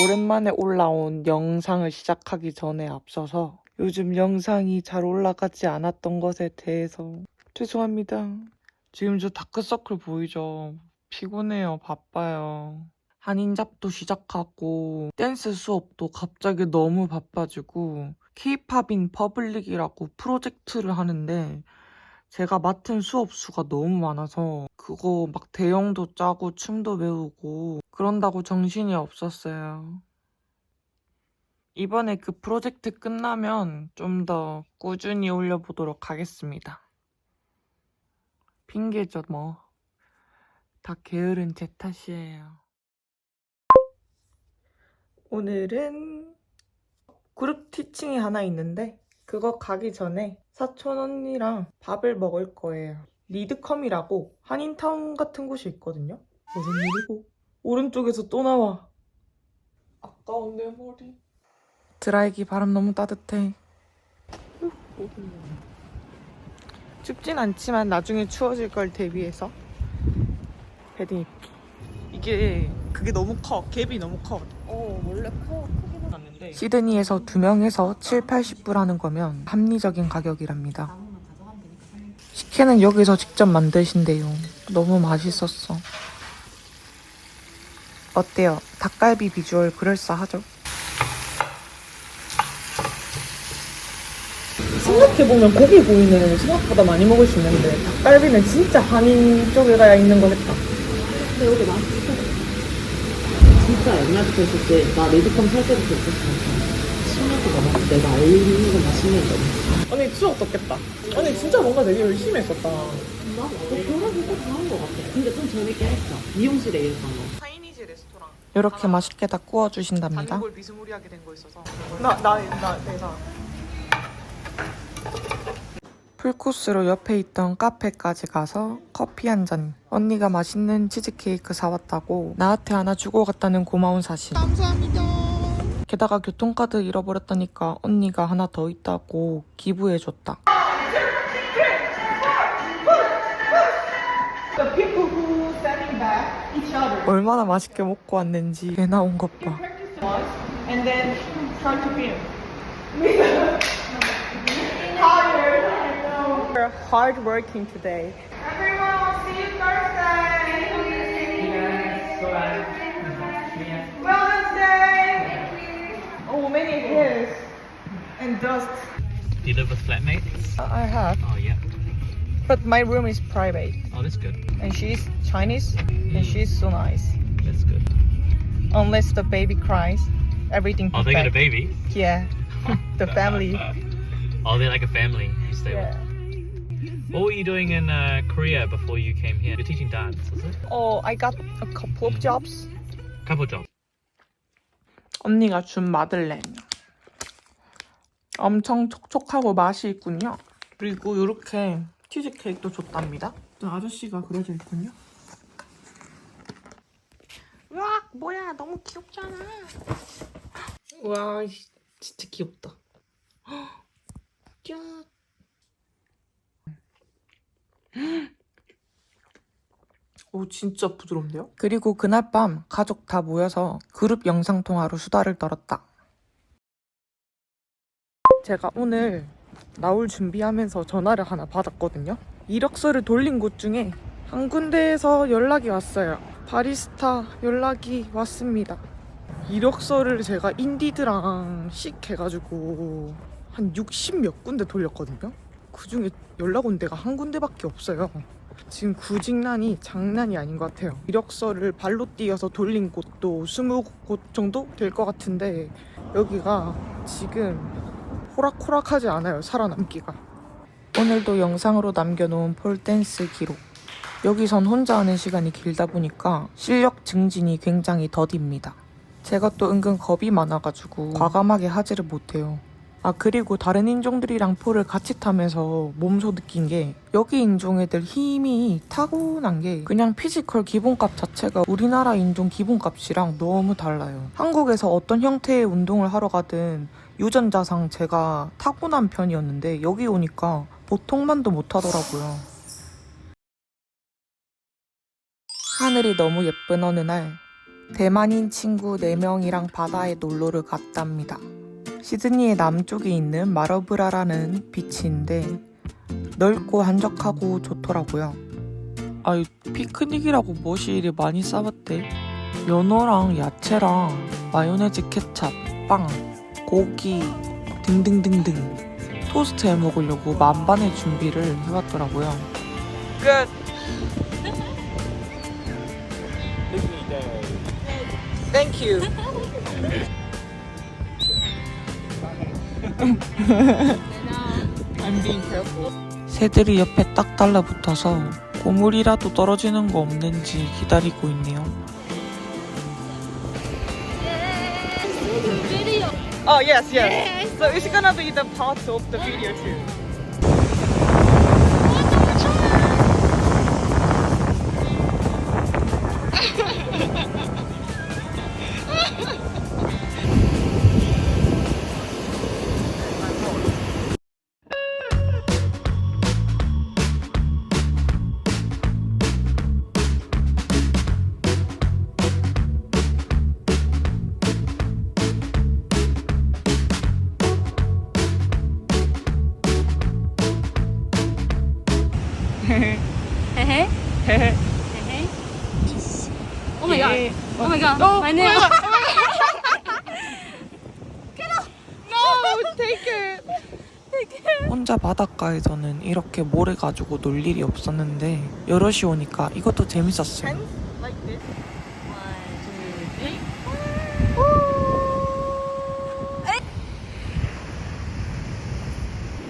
오랜만에 올라온 영상을 시작하기 전에 앞서서 요즘 영상이 잘 올라가지 않았던 것에 대해서 죄송합니다. 지금 저 다크서클 보이죠? 피곤해요. 바빠요. 한인잡도 시작하고 댄스 수업도 갑자기 너무 바빠지고 케이팝인 퍼블릭이라고 프로젝트를 하는데 제가 맡은 수업 수가 너무 많아서 그거 막 대형도 짜고 춤도 배우고 그런다고 정신이 없었어요. 이번에 그 프로젝트 끝나면 좀 더 꾸준히 올려보도록 하겠습니다. 핑계죠 뭐. 다 게으른 제 탓이에요. 오늘은 그룹 티칭이 하나 있는데 그거 가기 전에 사촌 언니랑 밥을 먹을 거예요. 리드컴이라고 한인타운 같은 곳이 있거든요. 무슨 일이고? 오른쪽에서 또 나와. 아까운 내 머리. 드라이기 바람 너무 따뜻해. 춥진 않지만 나중에 추워질 걸 대비해서 패딩 입기. 이게 그게 너무 커. 갭이 너무 커. 어 원래 커 시드니에서 두 명에서 7, 80불 하는 거면 합리적인 가격이랍니다. 식혜는 여기서 직접 만드신대요. 너무 맛있었어. 어때요? 닭갈비 비주얼 그럴싸하죠? 생각해보면 고기 구이는 생각보다 많이 먹을 수 있는데 닭갈비는 진짜 한인 쪽에 가야 있는 거겠다. 근데 여기 맛 진짜 옛날부터 때나 레드컴 살 때부터 있었으니까 10년도 넘었어 내가 알는 건다 10년 넘었어 언니 추억 돋겠다. 언니 진짜 뭔가 되게 열심히 했었다. 나도 별로 그거 다한거 같아 근데 좀 재밌게 했어 미용실에 일했던 거 차이니즈 레스토랑. 이렇게 맛있게 다 구워주신답니다. 단골 비스무리하게 된 거 있어서. 나, 나, 나, 내가. 풀코스로 옆에 있던 카페까지 가서 커피 한 잔. 언니가 맛있는 치즈케이크 사왔다고 나한테 하나 주고 갔다는 고마운 사실. 감사합니다. 게다가 교통카드 잃어버렸다니까 언니가 하나 더 있다고 기부해줬다. 얼마나 맛있게 먹고 왔는지 배 나온 것 봐. once and then try to film. Tired. Hard working today. Everyone, will see you Thursday. Wellness Day. Oh, many hairs and dust. Do you live with flatmates? I have, Oh, yeah. but my room is private. Oh, that's good. And she's Chinese, and mm. she's so nice. That's good. Unless the baby cries, everything Oh, they got a baby? Yeah, the family. oh, they're like a family you stay Yeah. with. What were you doing in uh, Korea before you came here? You're teaching dance, was it? Oh, I got a couple of jobs. Couple jobs. 언니가 준 마들렌. 엄청 촉촉하고 맛이 있군요. 그리고 이렇게 치즈 케이크도 줬답니다. 또 아저씨가 그려져 있군요. 와, 뭐야, 너무 귀엽잖아. 와, 씨, 진짜 귀엽다. 짠. 오, 진짜 부드럽네요. 그리고 그날 밤 가족 다 모여서 그룹 영상 통화로 수다를 떨었다. 제가 오늘 나올 준비하면서 전화를 하나 받았거든요. 이력서를 돌린 곳 중에 한 군데에서 연락이 왔어요. 바리스타 연락이 왔습니다. 이력서를 제가 인디드랑 씩 해가지고 한 60 몇 군데 돌렸거든요. 그 중에 연락 온 데가 한 군데밖에 없어요. 지금 구직난이 장난이 아닌 것 같아요. 이력서를 발로 뛰어서 돌린 곳도 20곳 정도 될 것 같은데 여기가 지금 호락호락하지 않아요. 살아남기가. 오늘도 영상으로 남겨놓은 폴댄스 기록. 여기선 혼자 하는 시간이 길다 보니까 실력 증진이 굉장히 더딥니다. 제가 또 은근 겁이 많아가지고 과감하게 하지를 못해요. 아 그리고 다른 인종들이랑 폴을 같이 타면서 몸소 느낀 게 여기 인종 애들 힘이 타고난 게 그냥 피지컬 기본값 자체가 우리나라 인종 기본값이랑 너무 달라요. 한국에서 어떤 형태의 운동을 하러 가든 유전자상 제가 타고난 편이었는데 여기 오니까 보통만도 못하더라고요. 하늘이 너무 예쁜 어느 날 대만인 친구 4명이랑 바다에 놀러를 갔답니다. 시드니의 남쪽에 있는 마러브라라는 비치인데 넓고 한적하고 좋더라고요. 아이 피크닉이라고 무엇이 이리 많이 싸봤대? 연어랑 야채랑 마요네즈 케찹, 빵, 고기 등등등등 토스트 해 먹으려고 만반의 준비를 해봤더라고요. 끝. Thank you. I'm being careful. 새들이 옆에 딱 달라붙어서 고물이라도 떨어지는 거 없는지 기다리고 있네요. Oh yes, yes. So it's gonna be the part of the video too. Oh my god. Oh my god. Oh, my name. No, take it. 혼자 바닷가에서는 이렇게 모래 가지고 놀 일이 없었는데 여럿이 오니까 이것도 재밌었어요. Like this.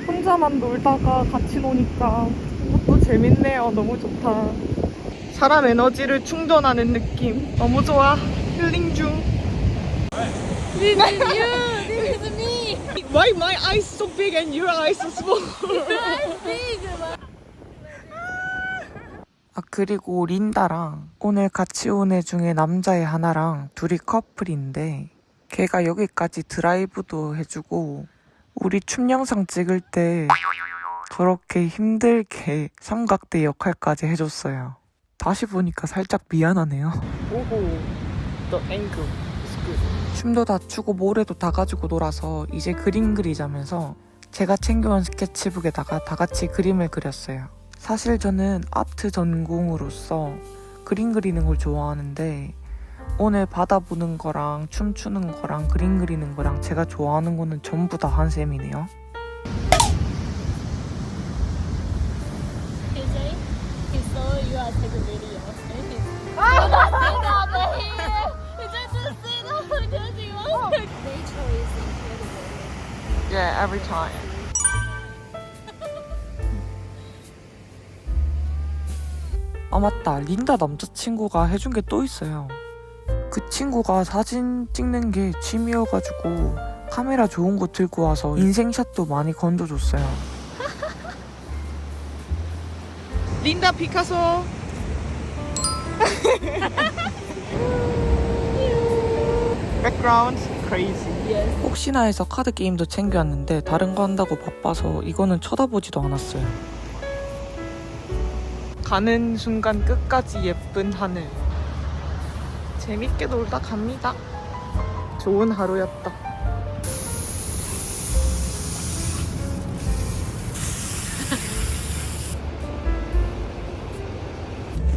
혼자만 놀다가 같이 노니까 이것도 재밌네요. 너무 좋다. 사람 에너지를 충전하는 느낌. 너무 좋아. 힐링 중. This is you. This is me. Why my eyes so big and your eyes so small? Big. 아 그리고 린다랑 오늘 같이 온 애 중에 남자애 하나랑 둘이 커플인데 걔가 여기까지 드라이브도 해주고 우리 춤 영상 찍을 때 저렇게 힘들게 삼각대 역할까지 해줬어요. 다시 보니까 살짝 미안하네요. 오호, is good. 춤도 다 추고 모래도 다 가지고 놀아서 이제 그림 그리자면서 제가 챙겨온 스케치북에다가 다 같이 그림을 그렸어요. 사실 저는 아트 전공으로서 그림 그리는 걸 좋아하는데 오늘 바다 보는 거랑 춤추는 거랑 그림 그리는 거랑 제가 좋아하는 거는 전부 다 한 셈이네요. Take a video. Just because. Nature is incredible. Yeah, every time. 아 맞다 린다 남자친구가 해준 게 또 있어요 그 친구가 사진 찍는 게 취미여가지고 카메라 좋은 거 들고 와서 인생샷도 많이 건져줬어요 린다 피카소. Background crazy. 혹시나 해서 카드 게임도 챙겨왔는데 다른 거 한다고 바빠서 이거는 쳐다보지도 않았어요. 가는 순간 끝까지 예쁜 하늘. 재밌게 놀다 갑니다. 좋은 하루였다.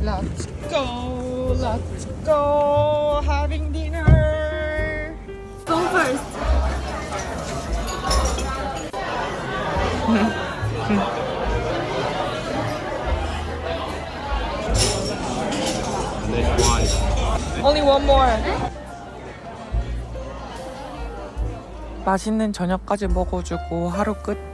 Let's let's go, having dinner. Go first. Only one more. 맛있는 저녁까지 먹어주고 하루 끝.